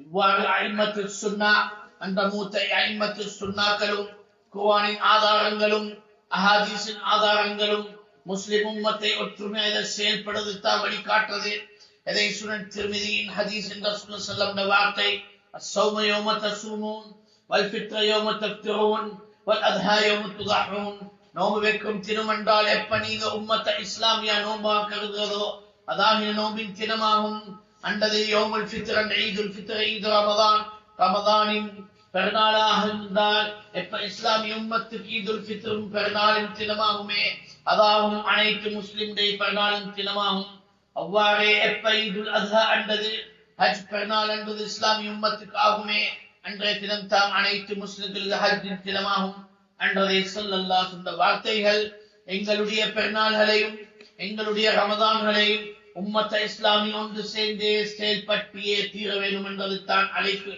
இவ்வாறு ஐமத்து சுன்னா அந்த மூத்த ஐமத்து சுன்னாக்களும் குர்ஆனின் ஆதாரங்களும் அஹாதீஸின் ஆதாரங்களும் முஸ்லிம் உம்மத்தை ஒற்றுமையாக செயல்படுவதுதான் வழிகாட்டுறது எதை சுனன் திருமதியின் ஹதீஸ் என்ற சுன செல்லம் வார்த்தை الصوم يوم تصومون والفطر يوم تفطرون والأضحى يوم تضحون நோம்பு வைக்கும் தினம் என்றால் எப்ப நீங்க உம்மத்த இஸ்லாமிய நோம்பா கருதுகிறதோ அதாகிய நோம்பின் தினமாகும் அண்டது யோமுல் ஃபித்ர் அண்ட் ஈதுல் ஃபித்ர் ஈது ரமதான். ரமதானின் பெருநாளாக இருந்தால் எப்ப இஸ்லாமிய உம்மத்துக்கு ஈதுல் ஃபித்ரும் பெருநாளின் தினமாகுமே? அதாகும் அனைத்து முஸ்லிம்டைய பெருநாளின் தினமாகும். அவ்வாறே எப்ப ஈதுல் அத்ஹா அண்டது? ஹஜ் பெருநாள் என்பது இஸ்லாமிய உம்மத்துக்கு ஆகுமே. அன்றைய தினம் தாம் அனைத்து முஸ்லிம்களுக்கு ஹஜ்ஜின் தினமாகும். அன்றதை சொல்லல்லா சொன்ன வார்த்தைகள் எங்களுடைய பெருநாள்களையும் எங்களுடைய ரமதான்களையும் உம்மத்த இஸ்லாமி ஒன்று சேர்ந்தே செயல்பட்டியே தீர வேண்டும் என்பது தான் அழைப்பு.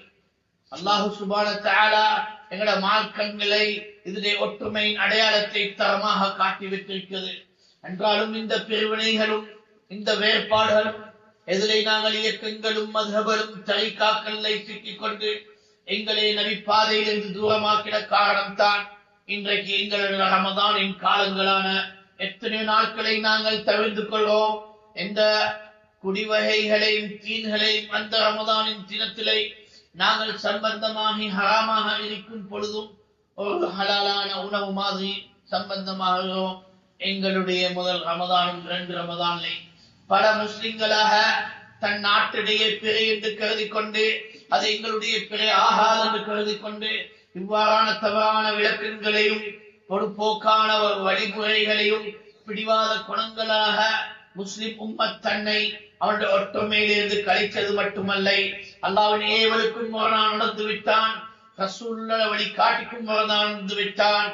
அல்லாஹு சுபான தாலா எங்களோட மார்க்கங்களை இதிலே ஒற்றுமையின் அடையாளத்தை தரமாக காட்டிவிட்டிருக்கிறது. என்றாலும் இந்த பிரிவினைகளும் இந்த வேறுபாடுகளும் எதிரை நாங்கள் இயக்கங்களும் மதுகளும் தரிகாக்களை சிக்கிக் கொண்டு எங்களை நபி பாதையிலிருந்து காரணம் காரணம்தான் இன்றைக்கு எங்களது ரமதானின் காலங்களான எத்தனை நாட்களை நாங்கள் தவிர்த்து கொள்வோம். எந்த குடிவகைகளையும் தீன்களையும் அந்த ரமதானின் தினத்திலே நாங்கள் சம்பந்தமாகி ஹராமாக இருக்கும் பொழுதும் ஒரு ஹலாலான உணவு மாதிரி சம்பந்தமாகிறோம். எங்களுடைய முதல் ரமதானும் இரண்டு ரமதானிலே. பல முஸ்லிம்களாக தன் நாட்டிடையே பிறை என்று கருதி கொண்டு அது எங்களுடைய பிறை ஆகாது என்று கருதி கொண்டு இவ்வாறான தவறான விளக்கங்களையும் பொறுப்போக்கான வழிமுறைகளையும் பிடிவாத குணங்களாக முஸ்லிம் உம்மத் தன்னை அவனுடைய ஒற்றுமையிலிருந்து கழித்தது மட்டுமல்ல அல்லாவின் ஏவலுக்கும் முரணான் நடந்து விட்டான் ரசூல்ல வழி காட்டிக்கும் நடந்து விட்டான்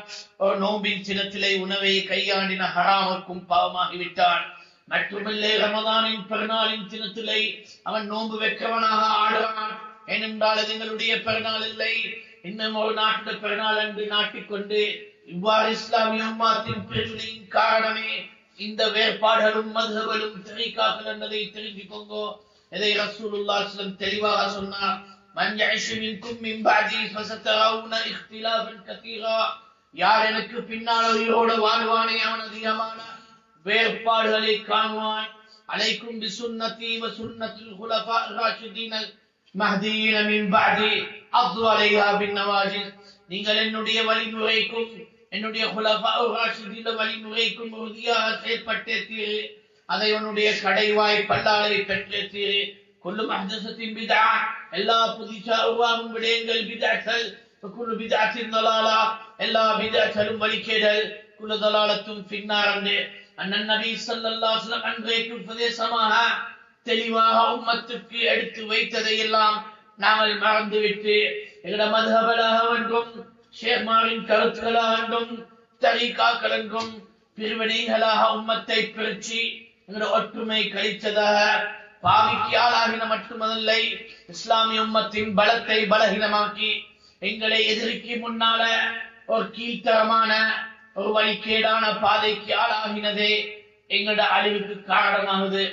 நோம்பின் சினத்திலே உணவை கையாண்டின ஹராமுக்கும் பாவமாகிவிட்டான் மட்டுமில்லை ரமதானின் பெருநாளின் தினத்திலே அவன் நோன்பு வைக்கவனாக ஆடுவான் ஏனென்றால் அது எங்களுடைய பிறநாள் இல்லை. இன்னும் ஒரு நாட்டுடைய பெருநாள் என்று நாட்டிக்கொண்டு இவ்வாறு இஸ்லாமிய உம்மாத்தின் பிரிவினையின் காரணமே இந்த வேறுபாடுகளும் மதுகளும் தரிகாக்கள் என்பதை தெரிஞ்சுக்கோங்கோ. இதை ரசூலுல்லா சொல்லம் தெளிவாக சொன்னார். மன் யஅஷு மின்கும் மின் பஅதி ஃபஸதரவுன இக்திலாஃபன் கதீரா. யார் எனக்கு பின்னால் உயிரோடு வாழ்வானே அவன் அதிகமான வேறுபாடுகளை காணுவான். அலைக்கும் பிசுன்னதி வ சுன்னத்தில் குலஃபா ராஷிதீன் மஹ்தியின் மின் பஅதி அஃது அலைஹா பின் நவாஜிஸ். நீங்கள் என்னுடைய வழிமுறைக்கும் என்னுடைய குலஃபா ராஷிதீன் வழிமுறைக்கும் உறுதியாக செயல்பட்டே தீரு அதை உன்னுடைய கடைவாய் பல்லாளரை பெற்றே தீரு குல்லு மஹ்தஸத்தின் பிதா எல்லா புதிசா உருவாகும் விடயங்கள் பிதாக்கள். குழு பிதாத்தின் தலாலா எல்லா பிதாக்களும் வழிகேடல். குழு தலாலத்தும் பின்னாரண்டு அண்ணன் நபி ஸல்லல்லாஹு அலைஹி அன்றைக்கு உபதேசமாக தெளிவாக உம்மத்துக்கு எடுத்து வைத்ததை எல்லாம் நாங்கள் மறந்துவிட்டு எங்களோட மதுஹபலாக என்றும் ஷேர்மாரின் கருத்துக்களாக என்றும் தரீகாக்கள் என்றும் பிரிவினைகளாக உம்மத்தை பிரிச்சு ஒற்றுமை கழித்ததாக பாவிக்கு ஆளாகின மட்டுமதில்லை இஸ்லாமிய உம்மத்தின் பலத்தை பலகீனமாக்கி எங்களை எதிரிக்கு முன்னால ஒரு கீழ்த்தரமான ஒரு வழிகேடான பாதைக்கு ஆளாகினதே எங்களோட அழிவுக்கு காரணமாகுது.